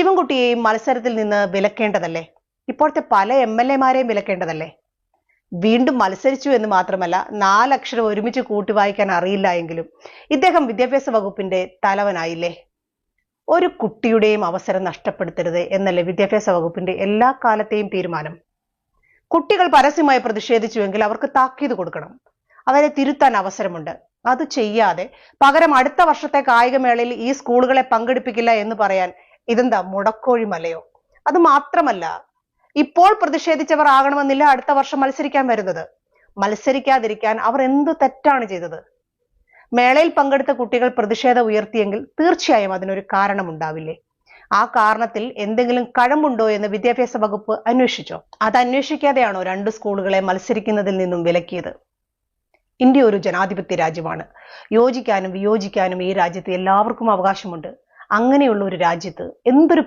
ശിവൻകുട്ടിയെയും മത്സരത്തിൽ നിന്ന് വിലക്കേണ്ടതല്ലേ? ഇപ്പോഴത്തെ പല എം എൽ എമാരെയും വിലക്കേണ്ടതല്ലേ? വീണ്ടും മത്സരിച്ചു എന്ന് മാത്രമല്ല നാലക്ഷരം ഒരുമിച്ച് കൂട്ടി വായിക്കാൻ അറിയില്ല എങ്കിലും ഇദ്ദേഹം വിദ്യാഭ്യാസ വകുപ്പിന്റെ തലവനായില്ലേ? ഒരു കുട്ടിയുടെയും അവസരം നഷ്ടപ്പെടുത്തരുത് എന്നല്ലേ വിദ്യാഭ്യാസ വകുപ്പിന്റെ എല്ലാ കാലത്തെയും തീരുമാനം? കുട്ടികൾ പരസ്യമായി പ്രതിഷേധിച്ചുവെങ്കിൽ അവർക്ക് താക്കീത് കൊടുക്കണം. അവരെ തിരുത്താൻ അവസരമുണ്ട്. അത് ചെയ്യാതെ പകരം അടുത്ത വർഷത്തെ കായികമേളയിൽ ഈ സ്കൂളുകളെ പങ്കെടുപ്പിക്കില്ല എന്ന് പറയാൻ ഇതെന്താ മുടക്കോഴി മലയോ? അത് മാത്രമല്ല ഇപ്പോൾ പ്രതിഷേധിച്ചവർ ആകണമെന്നില്ല അടുത്ത വർഷം മത്സരിക്കാൻ വരുന്നത്. മത്സരിക്കാതിരിക്കാൻ അവർ എന്ത് തെറ്റാണ് ചെയ്തത്? മേളയിൽ പങ്കെടുത്ത കുട്ടികൾ പ്രതിഷേധം ഉയർത്തിയെങ്കിൽ തീർച്ചയായും അതിനൊരു കാരണം കാരണമുണ്ടാവില്ലേ? ആ കാരണത്തിൽ എന്തെങ്കിലും കഴമ്പുണ്ടോ എന്ന് വിദ്യാഭ്യാസ വകുപ്പ് അന്വേഷിച്ചോ? അത് അന്വേഷിക്കാതെയാണോ രണ്ട് സ്കൂളുകളെ മത്സരിക്കുന്നതിൽ നിന്നും വിലക്കിയത്? ഇന്ത്യ ഒരു ജനാധിപത്യ രാജ്യമാണ്. യോജിക്കാനും വിയോജിക്കാനും ഈ രാജ്യത്ത് എല്ലാവർക്കും അവകാശമുണ്ട്. അങ്ങനെയുള്ള ഒരു രാജ്യത്ത് എന്തൊരു